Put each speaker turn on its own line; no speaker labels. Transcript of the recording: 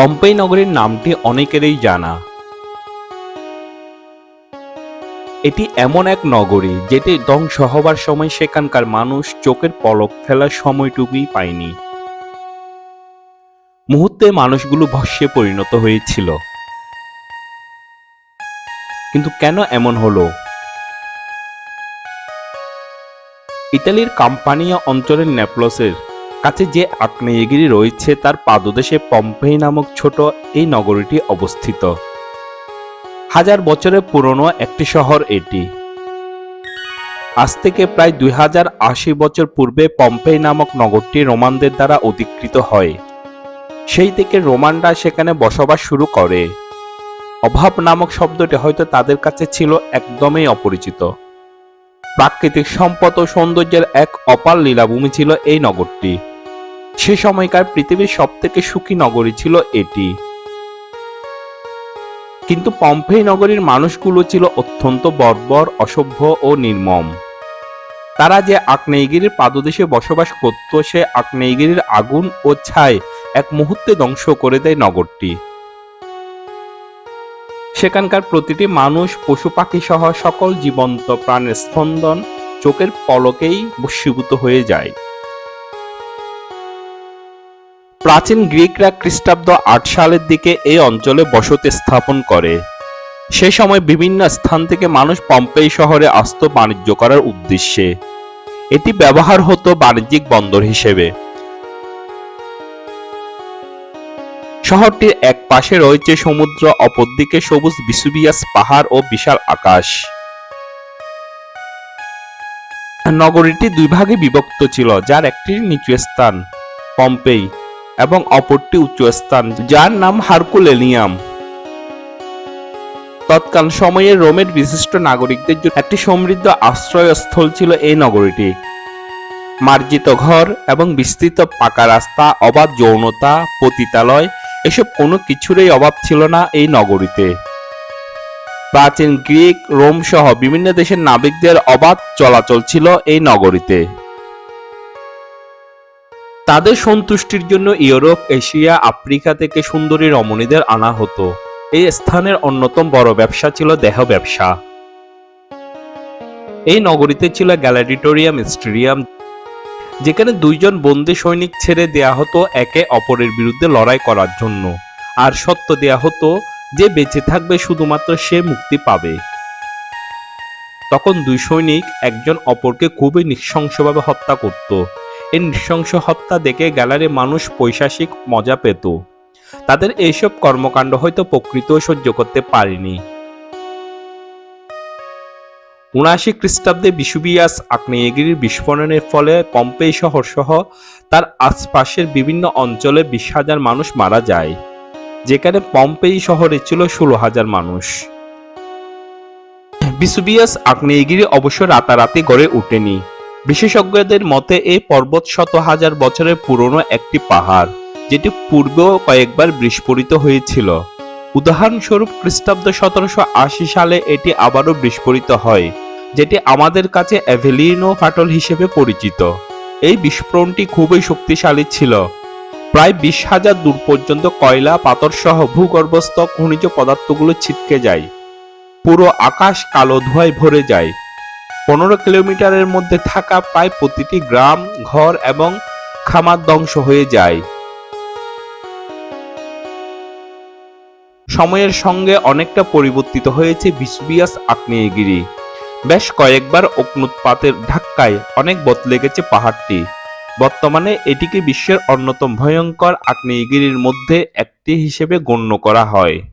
Pompeii নগরীর নামটি অনেকেরই জানা। এটি এমন এক নগরী যেটি ধ্বংস হবার সময় সেখানকার মানুষ চোখের পলক ফেলার সময়টুকুই পায়নি। মুহূর্তে মানুষগুলো ভস্যে পরিণত হয়েছিল। কিন্তু কেন এমন হলো? ইতালির কাম্পানিয়া অঞ্চলের নেপলসের কাছে যে আগ্নেয়গিরি রয়েছে, তার পাদদেশে পম্পেই নামক ছোট এই নগরীটি অবস্থিত। হাজার বছরের পুরনো একটি শহর এটি। আজ থেকে প্রায় দুই হাজার আশি বছর পূর্বে পম্পেই নামক নগরটি রোমানদের দ্বারা অধিকৃত হয়। সেই থেকে রোমানরা সেখানে বসবাস শুরু করে। অভাব নামক শব্দটি হয়তো তাদের কাছে ছিল একদমই অপরিচিত। প্রাকৃতিক সম্পদ ও সৌন্দর্যের এক অপার লীলাভূমি ছিল এই নগরটি। সে সময়কার পৃথিবীর সবথেকে সুখী নগরী ছিল এটি। কিন্তু পম্পেই নগরীর মানুষগুলো ছিল অত্যন্ত বর্বর, অসভ্য ও নির্মম। তারা যে আগ্নেয়গিরির পাদদেশে বসবাস করত, সে আগ্নেয়গিরির আগুন ও ছাই এক মুহূর্তে ধ্বংস করে দেয় নগরটি। সেখানকার প্রতিটি মানুষ, পশু পাখি সহ সকল জীবন্ত প্রাণের স্পন্দন চোখের পলকেই বশীভূত হয়ে যায়। প্রাচীন গ্রিকরা খ্রিস্টাব্দ আট সালের দিকে এই অঞ্চলে বসতি স্থাপন করে। সে সময় বিভিন্ন স্থান থেকে মানুষ পম্পেই শহরে আসত বাণিজ্য করার উদ্দেশ্যে। এটি ব্যবহার হতো বাণিজ্যিক বন্দর হিসেবে। শহরটির এক পাশে রয়েছে সমুদ্র, অপরদিকে সবুজ বিসুবিয়াস পাহাড় ও বিশাল আকাশ। নগরীটি দুই ভাগে বিভক্ত ছিল, যার একটি নিচু স্থান পম্পেই। এবং অপরটি উচ্চ স্থান যার নাম হারকুলেনিয়াম। তৎকাল সময়ে রোমের বিশিষ্ট নাগরিকদের জন্য একটি সমৃদ্ধ আশ্রয়স্থল ছিল এই নগরীটি। মার্জিত ঘর এবং বিস্তৃত পাকা রাস্তা, অবাধ যৌনতা, পতিতালয়, এসব কোনো কিছুরই অভাব ছিল না এই নগরীতে। প্রাচীন গ্রিক, রোম সহ বিভিন্ন দেশের নাবিকদের অবাধ চলাচল ছিল এই নগরীতে। তাদের সন্তুষ্টির জন্য ইউরোপ, এশিয়া, আফ্রিকা থেকে সুন্দরী রমণীদের আনা হতো। এই স্থানের অন্যতম বড় ব্যবসা ছিল দেহ ব্যবসা। এই নগরীতে ছিল গ্যালাডিটোরিয়াম স্টেডিয়াম, যেখানে দুইজন বন্দী সৈনিক ছেড়ে দেয়া হতো একে অপরের বিরুদ্ধে লড়াই করার জন্য। আর সত্য দেয়া হতো যে বেঁচে থাকবে শুধুমাত্র সে মুক্তি পাবে। তখন দুই সৈনিক একজন অপরকে খুবই নৃশংসভাবে হত্যা করত। এই নৃশংস হত্যা দেখে গ্যালারির মানুষ পৈশাসিক মজা পেত। তাদের এইসব কর্মকাণ্ড হয়তো প্রকৃত সহ্য করতে পারেনি। উনআশি খ্রিস্টাব্দে বিশুবিয়াস আগ্নেয়গিরির বিস্ফোরণের ফলে পম্পেই শহর সহ তার আশপাশের বিভিন্ন অঞ্চলে বিশ হাজার মানুষ মারা যায়, যেখানে পম্পেই শহরে ছিল ষোলো হাজার মানুষ। বিসুবিয়াস আগ্নেয়গিরি অবশ্য রাতারাতি গড়ে ওঠেনি। বিশেষজ্ঞদের মতে এই পর্বত শত হাজার বছরের পুরনো একটি পাহাড়, যেটি পূর্বেও কয়েকবার বিস্ফোরিত হয়েছিল। উদাহরণস্বরূপ, খ্রিস্টাব্দ সতেরোশো আশি সালে এটি আবারও বিস্ফোরিত হয়, যেটি আমাদের কাছে অ্যাভেলিনো ফাটল হিসেবে পরিচিত। এই বিস্ফোরণটি খুবই শক্তিশালী ছিল। প্রায় বিশ হাজার দূর পর্যন্ত কয়লা পাথর সহ ভূগর্ভস্থ খনিজ পদার্থগুলো ছিটকে যায়। পুরো আকাশ কালো ধোঁয়ায় ভরে যায়। পনেরো কিলোমিটারের মধ্যে থাকা প্রায় প্রতিটি গ্রাম, ঘর এবং খামার ধ্বংস হয়ে যায়। সময়ের সঙ্গে অনেকটা পরিবর্তিত হয়েছে বিসবিয়াস আগ্নেয়গিরি। বেশ কয়েকবার অগ্নুৎপাতের ধাক্কায় অনেক বদলে গেছে পাহাড়টি। বর্তমানে এটিকে বিশ্বের অন্যতম ভয়ঙ্কর আগ্নেয়গিরির মধ্যে একটি হিসেবে গণ্য করা হয়।